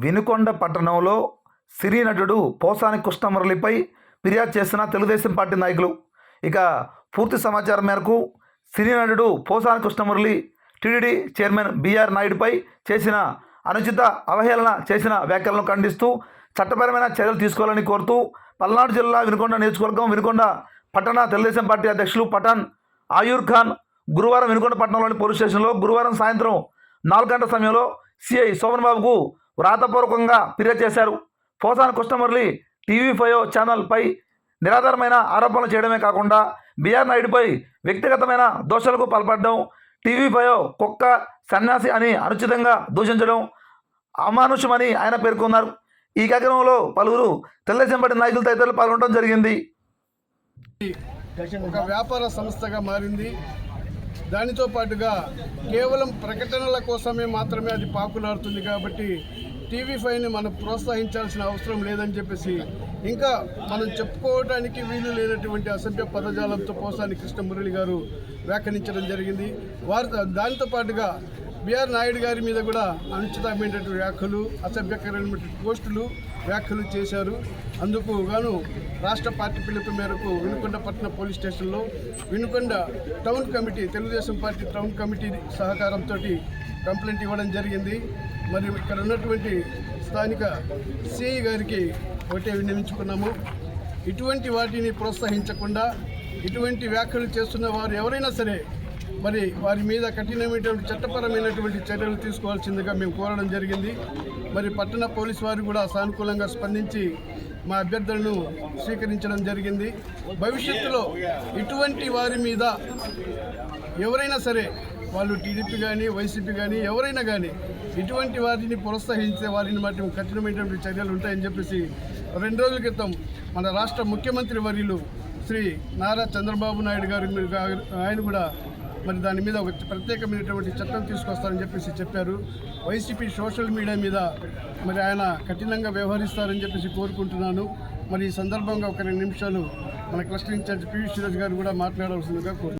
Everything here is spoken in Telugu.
వినుకొండ పట్టణంలో సినీ నటుడు పోసాని కృష్ణమురళిపై ఫిర్యాదు చేసిన తెలుగుదేశం పార్టీ నాయకులు. ఇక పూర్తి సమాచారం మేరకు సినీ నటుడు Posani Krishnamurali TTD chairman BR నాయుడుపై చేసిన అనుచిత అవహేళన చేసిన వ్యాఖ్యలను ఖండిస్తూ చట్టపరమైన చర్యలు తీసుకోవాలని కోరుతూ పల్నాడు జిల్లా వినుకొండ నియోజకవర్గం వినుకొండ పట్టణ తెలుగుదేశం పార్టీ అధ్యక్షులు పఠాన్ ఆయూర్ ఖాన్ గురువారం వినుకొండ పట్టణంలోని పోలీస్ స్టేషన్లో గురువారం సాయంత్రం నాలుగు గంటల సమయంలో సిఐ శోభన్ బాబుకు వ్రాతపూర్వకంగా ఫిర్యాదు చేశారు. పోసాని కృష్ణమురళి టీవీ ఫైవ్ ఛానల్పై నిరాధారమైన ఆరోపణలు చేయడమే కాకుండా బీఆర్ నాయుడుపై వ్యక్తిగతమైన దోషాలకు పాల్పడడం టీవీ ఫైవ్ కుక్క సన్యాసి అని అనుచితంగా దూషించడం అమానుషమని ఆయన పేర్కొన్నారు. ఈ కార్యక్రమంలో పలువురు తెలుగుదేశం నాయకులు తదితరులు పాల్గొనడం జరిగింది. ఒక వ్యాపార సంస్థగా మారింది. దానితో పాటుగా కేవలం ప్రకటనల కోసమే మాత్రమే అది పాకులాడుతుంది కాబట్టి టీవీ ఫైవ్ని మనం ప్రోత్సహించాల్సిన అవసరం లేదని చెప్పేసి ఇంకా మనం చెప్పుకోవడానికి వీలు లేనటువంటి అసభ్య పదజాలంతో పోసాని కృష్ణమురళి గారు వ్యాఖ్యానించడం జరిగింది. వారి దానితో పాటుగా బిఆర్ నాయుడు గారి మీద కూడా అనుచితమైనటువంటి వ్యాఖ్యలు అసభ్యకరమైనటువంటి పోస్టులు వ్యాఖ్యలు చేశారు. అందుకు గాను రాష్ట్ర పార్టీ పిలుపు మేరకు వినుకొండ పట్టణ పోలీస్ స్టేషన్లో Vinukonda town committee Telugu Desam party town committee సహకారంతో కంప్లైంట్ ఇవ్వడం జరిగింది. మరి ఇక్కడ ఉన్నటువంటి స్థానిక సిఐ గారికి ఒకటే విన్నవించుకున్నాము. ఇటువంటి వాటిని ప్రోత్సహించకుండా ఇటువంటి వ్యాఖ్యలు చేస్తున్న వారు ఎవరైనా సరే మరి వారి మీద కఠినమైనటువంటి చట్టపరమైనటువంటి చర్యలు తీసుకోవాల్సిందిగా మేము కోరడం జరిగింది. మరి పట్టణ పోలీస్ వారు కూడా సానుకూలంగా స్పందించి మా అభ్యర్థులను స్వీకరించడం జరిగింది. భవిష్యత్తులో ఇటువంటి వారి మీద ఎవరైనా సరే వాళ్ళు టీడీపీ కానీ వైసీపీ కానీ ఎవరైనా కానీ ఇటువంటి వారిని ప్రోత్సహించే వారిని మట్టి కఠినమైనటువంటి చర్యలు ఉంటాయని చెప్పేసి రెండు రోజుల క్రితం మన రాష్ట్ర ముఖ్యమంత్రి వర్యులు శ్రీ నారా చంద్రబాబు నాయుడు గారు ఆయన కూడా మరి దాని మీద ఒక ప్రత్యేకమైనటువంటి చట్టం తీసుకొస్తారని చెప్పేసి చెప్పారు. వైసీపీ సోషల్ మీడియా మీద మరి ఆయన కఠినంగా వ్యవహరిస్తారని చెప్పేసి కోరుకుంటున్నాను. మరి ఈ సందర్భంగా ఒక రెండు నిమిషాలు మన క్లస్టర్ ఇన్ఛార్జ్ పీయూష్ రాజు గారు కూడా మాట్లాడవలసిందిగా కోరు